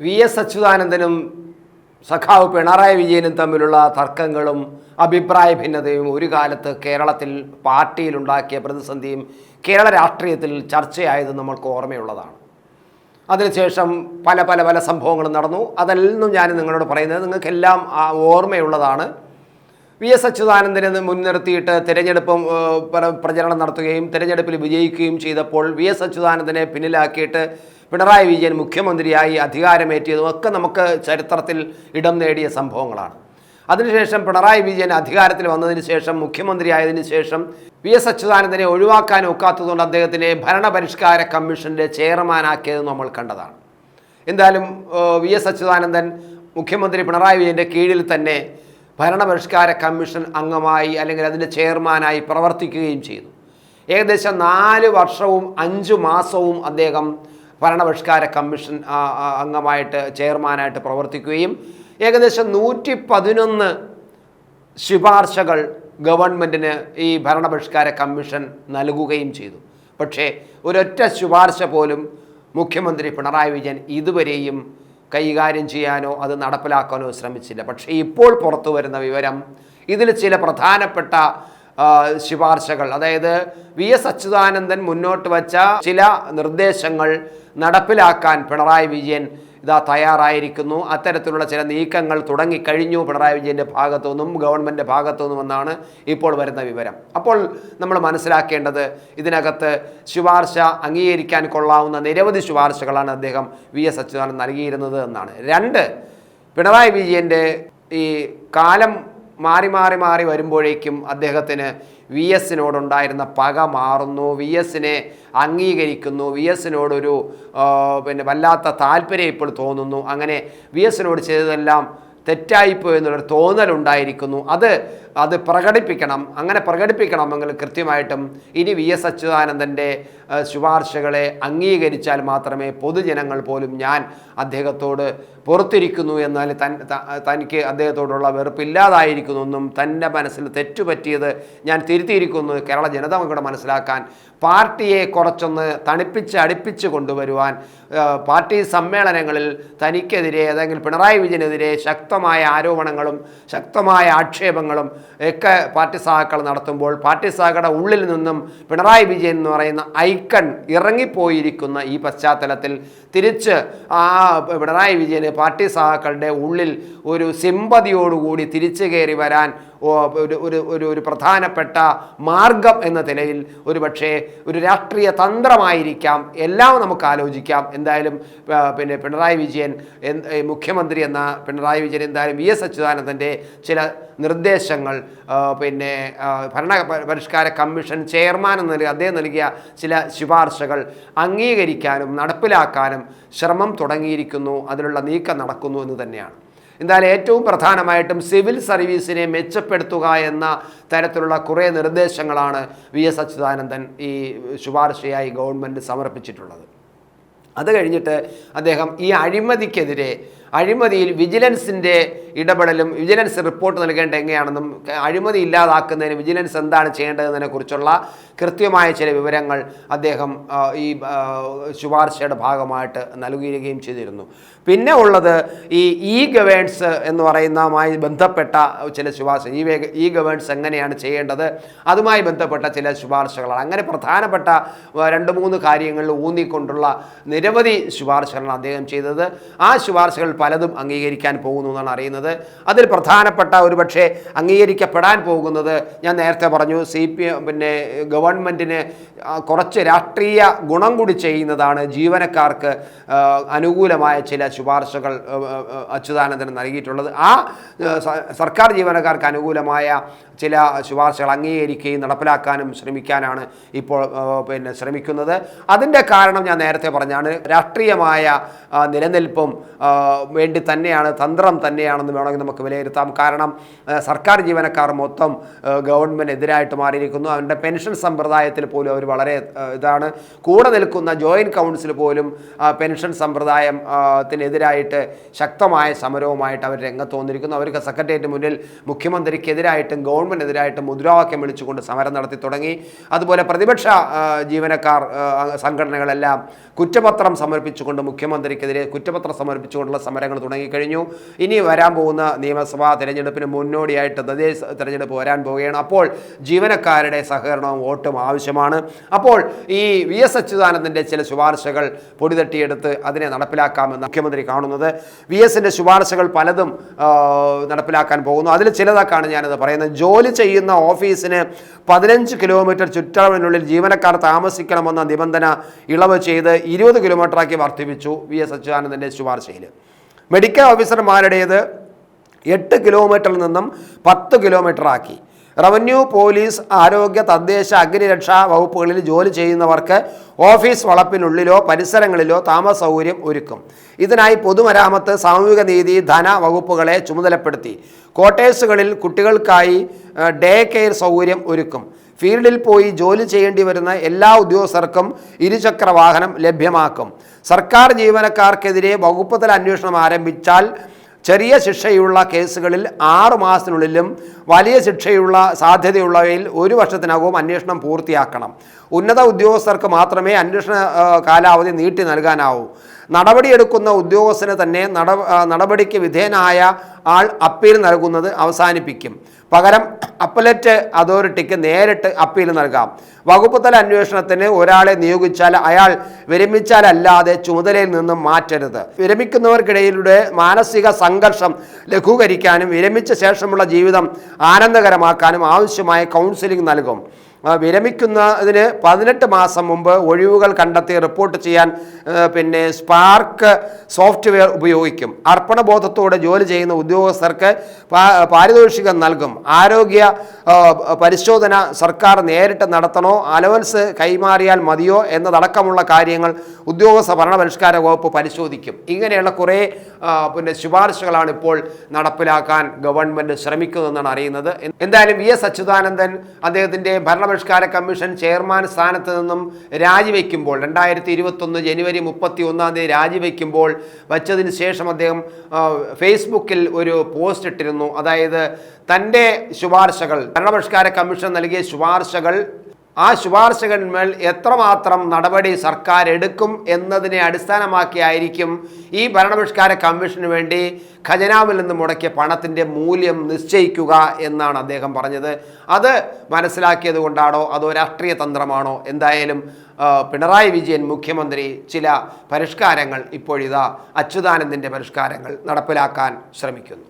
V S അച്യുതാനന്ദനും സഖാവ് പിണറായി വിജയനും തമ്മിലുള്ള തർക്കങ്ങളും അഭിപ്രായ ഭിന്നതയും ഒരു കാലത്ത് കേരളത്തിൽ പാർട്ടിയിലുണ്ടാക്കിയ പ്രതിസന്ധിയും കേരള രാഷ്ട്രീയത്തിൽ ചർച്ചയായത് നമ്മൾക്ക് ഓർമ്മയുള്ളതാണ്. അതിനുശേഷം പല പല പല സംഭവങ്ങളും നടന്നു. അതെല്ലാം ഞാൻ നിങ്ങളോട് പറയുന്നത് നിങ്ങൾക്കെല്ലാം ഓർമ്മയുള്ളതാണ്. വി എസ് അച്യുതാനന്ദനെ മുൻനിർത്തിയിട്ട് തിരഞ്ഞെടുപ്പ് പ്രചരണം നടത്തുകയും തിരഞ്ഞെടുപ്പിൽ വിജയിക്കുകയും ചെയ്തപ്പോൾ വി എസ് അച്യുതാനന്ദനെ പിന്നിലാക്കിയിട്ട് പിണറായി വിജയൻ മുഖ്യമന്ത്രിയായി അധികാരമേറ്റിയതും ഒക്കെ നമുക്ക് ചരിത്രത്തിൽ ഇടം നേടിയ സംഭവങ്ങളാണ്. അതിനുശേഷം പിണറായി വിജയൻ അധികാരത്തിൽ വന്നതിന് ശേഷം മുഖ്യമന്ത്രിയായതിനു ശേഷം വി എസ് അച്യുതാനന്ദനെ ഒഴിവാക്കാൻ ഒക്കാത്തതുകൊണ്ട് അദ്ദേഹത്തിനെ ഭരണപരിഷ്കാര കമ്മീഷന്റെ ചെയർമാനാക്കിയത് നമ്മൾ കണ്ടതാണ്. എന്തായാലും വി എസ് അച്യുതാനന്ദൻ മുഖ്യമന്ത്രി പിണറായി വിജയന്റെ കീഴിൽ തന്നെ ഭരണപരിഷ്കാര കമ്മീഷൻ അംഗമായി അല്ലെങ്കിൽ അതിന്റെ ചെയർമാനായി പ്രവർത്തിക്കുകയും ചെയ്തു. ഏകദേശം നാല് വർഷവും അഞ്ച് മാസവും അദ്ദേഹം ഭരണപരിഷ്കാര കമ്മീഷൻ അംഗമായിട്ട് ചെയർമാനായിട്ട് പ്രവർത്തിക്കുകയും ഏകദേശം നൂറ്റി പതിനൊന്ന് ശുപാർശകൾ ഗവൺമെന്റിന് ഈ ഭരണപരിഷ്കാര കമ്മീഷൻ നൽകുകയും ചെയ്തു. പക്ഷേ ഒരൊറ്റ ശുപാർശ പോലും മുഖ്യമന്ത്രി പിണറായി വിജയൻ ഇതുവരെയും കൈകാര്യം ചെയ്യാനോ അത് നടപ്പിലാക്കാനോ ശ്രമിച്ചില്ല. പക്ഷേ ഇപ്പോൾ പുറത്തു വരുന്ന വിവരം ഇതിൽ ചില പ്രധാനപ്പെട്ട ശുപാർശകൾ അതായത് വി എസ് അച്യുതാനന്ദൻ മുന്നോട്ട് വച്ച ചില നിർദ്ദേശങ്ങൾ നടപ്പിലാക്കാൻ പിണറായി വിജയൻ ഇതാ തയ്യാറായിരിക്കുന്നു. അത്തരത്തിലുള്ള ചില നീക്കങ്ങൾ തുടങ്ങിക്കഴിഞ്ഞു. പിണറായി വിജയന്റെ ഭാഗത്തു നിന്നും ഗവൺമെന്റ് ഭാഗത്തു നിന്നുമെന്നാണ് ഇപ്പോൾ വരുന്ന വിവരം. അപ്പോൾ നമ്മൾ മനസ്സിലാക്കേണ്ടത് ഇതിനകത്ത് ശുപാർശ അംഗീകരിക്കാൻ കൊള്ളാവുന്ന നിരവധി ശുപാർശകളാണ് അദ്ദേഹം വി എസ് അച്യുതാനന്ദൻ നൽകിയിരുന്നത് എന്നാണ്. രണ്ട് പിണറായി വിജയന്റെ ഈ കാലം മാറി മാറി മാറി വരുമ്പോഴേക്കും അദ്ദേഹത്തിന് വി എസിനോടുണ്ടായിരുന്ന പക മാറുന്നു. വി എസിനെ അംഗീകരിക്കുന്നു. വി എസിനോടൊരു പിന്നെ വല്ലാത്ത താല്പര്യം ഇപ്പോൾ തോന്നുന്നു. അങ്ങനെ വി എസിനോട് ചെയ്തതെല്ലാം തെറ്റായിപ്പോയി എന്നുള്ളൊരു തോന്നലുണ്ടായിരിക്കുന്നു. അത് അത് പ്രകടിപ്പിക്കണം. അങ്ങനെ പ്രകടിപ്പിക്കണമെങ്കിൽ കൃത്യമായിട്ടും ഇനി വി എസ് അച്യുതാനന്ദന്റെ ശുപാർശകളെ അംഗീകരിച്ചാൽ മാത്രമേ പൊതുജനങ്ങൾ പോലും ഞാൻ അദ്ദേഹത്തോട് പുറത്തിരിക്കുന്നു എന്നാൽ തൻ തനിക്ക് അദ്ദേഹത്തോടുള്ള വെറുപ്പില്ലാതായിരിക്കുന്നു. എന്നും തന്റെ മനസ്സിൽ തെറ്റുപറ്റിയത് ഞാൻ തിരുത്തിയിരിക്കുന്നു. കേരള ജനത കൂടെ മനസ്സിലാക്കാൻ പാർട്ടിയെ കുറച്ചൊന്ന് തണുപ്പിച്ച് അടുപ്പിച്ച് കൊണ്ടുവരുവാൻ പാർട്ടി സമ്മേളനങ്ങളിൽ തനിക്കെതിരെ അതെങ്കിൽ പിണറായി വിജയനെതിരെ ശക്തമായ ആരോപണങ്ങളും ശക്തമായ ആക്ഷേപങ്ങളും ഒക്കെ പാർട്ടി സഹാക്കൾ നടത്തുമ്പോൾ പാർട്ടി സഹാക്കളുടെ ഉള്ളിൽ നിന്നും പിണറായി വിജയൻ എന്ന് പറയുന്ന ഐക്കൺ ഇറങ്ങിപ്പോയിരിക്കുന്ന ഈ പശ്ചാത്തലത്തിൽ തിരിച്ച് ആ പിണറായി വിജയന് പാർട്ടി സഹാക്കളുടെ ഉള്ളിൽ ഒരു സിമ്പതിയോടുകൂടി തിരിച്ചു കയറി വരാൻ ഒരു ഒരു ഒരു പ്രധാനപ്പെട്ട മാർഗം എന്ന നിലയിൽ ഒരു പക്ഷേ ഒരു രാഷ്ട്രീയ തന്ത്രമായിരിക്കാം. എല്ലാം നമുക്ക് ആലോചിക്കാം. എന്തായാലും പിന്നെ പിണറായി വിജയൻ മുഖ്യമന്ത്രി എന്ന പിണറായി വിജയൻ എന്തായാലും വി എസ് അച്യുതാനന്ദന്റെ ചില നിർദ്ദേശങ്ങൾ പിന്നെ ഭരണ പരിഷ്കാര കമ്മീഷൻ ചെയർമാൻ എന്ന നിലയിൽ അദ്ദേഹം നൽകിയ ചില ശുപാർശകൾ അംഗീകരിക്കാനും നടപ്പിലാക്കാനും ശ്രമം തുടങ്ങിയിരിക്കുന്നു. അതിനുള്ള നീക്കം നടക്കുന്നു എന്ന് തന്നെയാണ്. എന്തായാലും ഏറ്റവും പ്രധാനമായിട്ടും സിവിൽ സർവീസിനെ മെച്ചപ്പെടുത്തുക എന്ന തരത്തിലുള്ള കുറേ നിർദ്ദേശങ്ങളാണ് വി എസ് അച്യുതാനന്ദൻ ഈ ശുപാർശയായി ഗവൺമെന്റ് സമർപ്പിച്ചിട്ടുള്ളത്. അത് കഴിഞ്ഞിട്ട് അദ്ദേഹം ഈ അഴിമതിക്കെതിരെ അഴിമതിയിൽ വിജിലൻസിന്റെ ഇടപെടലും വിജിലൻസ് റിപ്പോർട്ട് നൽകേണ്ട എങ്ങനെയാണെന്നും അഴിമതി ഇല്ലാതാക്കുന്നതിന് വിജിലൻസ് എന്താണ് ചെയ്യേണ്ടതെന്നതിനെ കുറിച്ചുള്ള കൃത്യമായ ചില വിവരങ്ങൾ അദ്ദേഹം ഈ ശുപാർശയുടെ ഭാഗമായിട്ട് നൽകുകയും ചെയ്തിരുന്നു. പിന്നെ ഉള്ളത് ഈ ഇ ഗവേൺസ് എന്ന് പറയുന്നതുമായി ബന്ധപ്പെട്ട ചില ശുപാർശ ഈ ഇ ഗവേൺസ് എങ്ങനെയാണ് ചെയ്യേണ്ടത് അതുമായി ബന്ധപ്പെട്ട ചില ശുപാർശകളാണ്. അങ്ങനെ പ്രധാനപ്പെട്ട രണ്ട് മൂന്ന് കാര്യങ്ങളിൽ ഊന്നിക്കൊണ്ടുള്ള നിരവധി ശുപാർശകളാണ് അദ്ദേഹം ചെയ്തത്. ആ ശുപാർശകൾ പലതും അംഗീകരിക്കാൻ പോകുന്നു എന്നാണ് അറിയുന്നത്. അതിൽ പ്രധാനപ്പെട്ട ഒരുപക്ഷെ അംഗീകരിക്കപ്പെടാൻ പോകുന്നത് ഞാൻ നേരത്തെ പറഞ്ഞു സി പി പിന്നെ ഗവൺമെന്റിന് കുറച്ച് രാഷ്ട്രീയ ഗുണം കൂടി ചെയ്യുന്നതാണ് ജീവനക്കാർക്ക് അനുകൂലമായ ചില ശുപാർശകൾ അച്യുതാനന്ദന് നൽകിയിട്ടുള്ളത്. ആ സർക്കാർ ജീവനക്കാർക്ക് അനുകൂലമായ ചില ശുപാർശകൾ അംഗീകരിക്കുകയും നടപ്പിലാക്കാനും ശ്രമിക്കാനാണ് ഇപ്പോൾ പിന്നെ ശ്രമിക്കുന്നത്. അതിന്റെ കാരണം ഞാൻ നേരത്തെ പറഞ്ഞാണ് രാഷ്ട്രീയമായ നിലനിൽപ്പും വേണ്ടി തന്നെയാണ് തന്ത്രം തന്നെയാണെന്ന് വേണമെങ്കിൽ നമുക്ക് വിലയിരുത്താം. കാരണം സർക്കാർ ജീവനക്കാർ മൊത്തം ആ, ഗവൺമെന്റ് എതിരായിട്ട് മാറിയിരിക്കുന്നു. അവരുടെ പെൻഷൻ സമ്പ്രദായത്തിൽ പോലും അവർ വളരെ ഇതാണ്. കൂടെ നിൽക്കുന്ന ജോയിന്റ് കൗൺസിൽ പോലും പെൻഷൻ സമ്പ്രദായം ത്തിനെതിരായിട്ട് ശക്തമായ സമരവുമായിട്ട് അവർ രംഗത്ത് വന്നിരിക്കുന്നു. അവർക്ക് സെക്രട്ടേറിയറ്റ് മുന്നിൽ മുഖ്യമന്ത്രിക്കെതിരായിട്ടും ഗവൺമെന്റിനെതിരായിട്ടും മുദ്രാവാക്യം വിളിച്ചുകൊണ്ട് സമരം നടത്തി തുടങ്ങി. അതുപോലെ പ്രതിപക്ഷ ജീവനക്കാർ സംഘടനകളെല്ലാം കുറ്റപത്രം സമർപ്പിച്ചുകൊണ്ട് മുഖ്യമന്ത്രിക്കെതിരെ കുറ്റപത്രം സമർപ്പിച്ചുകൊണ്ടുള്ള സമരങ്ങൾ തുടങ്ങിക്കഴിഞ്ഞു. ഇനി വരാൻ പോകുന്ന നിയമസഭാ തെരഞ്ഞെടുപ്പിന് മുന്നോടിയായിട്ട് തദ്ദേശ തെരഞ്ഞെടുപ്പ് വരാൻ പോവുകയാണ് അപ്പോൾ ജീവനക്കാരുടെ സഹകരണവും വോട്ടും ആവശ്യമാണ്. അപ്പോൾ ഈ വി എസ് അച്യുതാനന്ദന്റെ ചില ശുപാർശകൾ പൊടിതട്ടിയെടുത്ത് അതിനെ നടപ്പിലാക്കാമെന്ന് മുഖ്യമന്ത്രി കാണുന്നത്. വി എസിന്റെ ശുപാർശകൾ പലതും നടപ്പിലാക്കാൻ പോകുന്നു. അതിൽ ചിലതൊക്കെയാണ് ഞാനത് പറയുന്നത്. ജോലി ചെയ്യുന്ന ഓഫീസിന് പതിനഞ്ച് കിലോമീറ്റർ ചുറ്റളവിനുള്ളിൽ ജീവനക്കാർ താമസിക്കണമെന്ന നിബന്ധന ഇളവ് ചെയ്ത് ഇരുപത് കിലോമീറ്ററാക്കി വർദ്ധിപ്പിച്ചു വി എസ് അച്യുതാനന്ദന്റെ ശുപാർശയിൽ. മെഡിക്കൽ ഓഫീസർമാരുടേത് എട്ട് കിലോമീറ്ററിൽ നിന്നും പത്ത് കിലോമീറ്റർ ആക്കി. റവന്യൂ പോലീസ് ആരോഗ്യ തദ്ദേശ അഗ്നിരക്ഷാ വകുപ്പുകളിൽ ജോലി ചെയ്യുന്നവർക്ക് ഓഫീസ് വളപ്പിനുള്ളിലോ പരിസരങ്ങളിലോ താമസ സൗകര്യം ഒരുക്കും. ഇതിനായി പൊതുമരാമത്ത് സാമൂഹിക നീതി ധന വകുപ്പുകളെ ചുമതലപ്പെടുത്തി. ക്വാർട്ടേഴ്സുകളിൽ കുട്ടികൾക്കായി ഡേ കെയർ സൗകര്യം ഒരുക്കും. ഫീൽഡിൽ പോയി ജോലി ചെയ്യേണ്ടി വരുന്ന എല്ലാ ഉദ്യോഗസ്ഥർക്കും ഇരുചക്ര വാഹനം ലഭ്യമാക്കും. സർക്കാർ ജീവനക്കാർക്കെതിരെ വകുപ്പ് തല അന്വേഷണം ആരംഭിച്ചാൽ ചെറിയ ശിക്ഷയുള്ള കേസുകളിൽ ആറു മാസത്തിനുള്ളിലും വലിയ ശിക്ഷയുള്ള സാധ്യതയുള്ളവയിൽ ഒരു വർഷത്തിനകവും അന്വേഷണം പൂർത്തിയാക്കണം. ഉന്നത ഉദ്യോഗസ്ഥർക്ക് മാത്രമേ അന്വേഷണ കാലാവധി നീട്ടി നൽകാനാവൂ. നടപടിയെടുക്കുന്ന ഉദ്യോഗസ്ഥന് തന്നെ നട നടപടിക്ക് വിധേയനായ ആൾ അപ്പീൽ നൽകുന്നത് അവസാനിപ്പിക്കും. പകരം അപ്പലറ്റ് അതോറിറ്റിക്ക് നേരിട്ട് അപ്പീൽ നൽകാം. വകുപ്പ് തല അന്വേഷണത്തിന് ഒരാളെ നിയോഗിച്ചാൽ അയാൾ വിരമിച്ചാലല്ലാതെ ചുമതലയിൽ നിന്നും മാറ്റരുത്. വിരമിക്കുന്നവർക്കിടയിലൂടെ മാനസിക സംഘർഷം ലഘൂകരിക്കാനും വിരമിച്ച ശേഷമുള്ള ജീവിതം ആനന്ദകരമാക്കാനും ആവശ്യമായ കൗൺസിലിംഗ് നൽകും. വിരമിക്കുന്നതിന് പതിനെട്ട് മാസം മുമ്പ് ഒഴിവുകൾ കണ്ടെത്തി റിപ്പോർട്ട് ചെയ്യാൻ പിന്നെ സ്പാർക്ക് സോഫ്റ്റ്വെയർ ഉപയോഗിക്കും. അർപ്പണബോധത്തോടെ ജോലി ചെയ്യുന്ന ഉദ്യോഗസ്ഥർക്ക് പാരിതോഷികം നൽകും. ആരോഗ്യ പരിശോധന സർക്കാർ നേരിട്ട് നടത്തണോ അലവൻസ് കൈമാറിയാൽ മതിയോ എന്നതടക്കമുള്ള കാര്യങ്ങൾ ഉദ്യോഗസ്ഥ ഭരണപരിഷ്കാര വകുപ്പ് പരിശോധിക്കും. ഇങ്ങനെയുള്ള കുറേ പിന്നെ ശുപാർശകളാണ് ഇപ്പോൾ നടപ്പിലാക്കാൻ ഗവൺമെന്റ് ശ്രമിക്കുന്നതെന്നാണ് അറിയുന്നത്. എന്തായാലും വി എസ് അച്യുതാനന്ദൻ അദ്ദേഹത്തിന്റെ ഭരണപരിഷ്കാര കമ്മീഷൻ ചെയർമാൻ സ്ഥാനത്ത് നിന്നും രാജിവെക്കുമ്പോൾ രണ്ടായിരത്തി ഇരുപത്തൊന്ന് ജനുവരി മുപ്പത്തി ഒന്നാം തീയതി രാജിവെക്കുമ്പോൾ വച്ചതിന് ശേഷം അദ്ദേഹം ഫേസ്ബുക്കിൽ ഒരു പോസ്റ്റ് ഇട്ടിരുന്നു. അതായത് തന്റെ ശുപാർശകൾ ഭരണപരിഷ്കാര കമ്മീഷൻ നൽകിയ ശുപാർശകൾ ആ ശുപാർശകന്മേൽ എത്രമാത്രം നടപടി സർക്കാർ എടുക്കും എന്നതിനെ അടിസ്ഥാനമാക്കിയായിരിക്കും ഈ ഭരണപരിഷ്കാര കമ്മീഷന് വേണ്ടി ഖജനാവിൽ നിന്ന് മുടക്കിയ പണത്തിന്റെ മൂല്യം നിശ്ചയിക്കുക എന്നാണ് അദ്ദേഹം പറഞ്ഞത്. അത് മനസ്സിലാക്കിയത് കൊണ്ടാണോ അതോ രാഷ്ട്രീയ തന്ത്രമാണോ? എന്തായാലും പിണറായി വിജയൻ മുഖ്യമന്ത്രി ചില പരിഷ്കാരങ്ങൾ ഇപ്പോഴിതാ അച്യുതാനന്ദന്റെ പരിഷ്കാരങ്ങൾ നടപ്പിലാക്കാൻ ശ്രമിക്കുന്നു.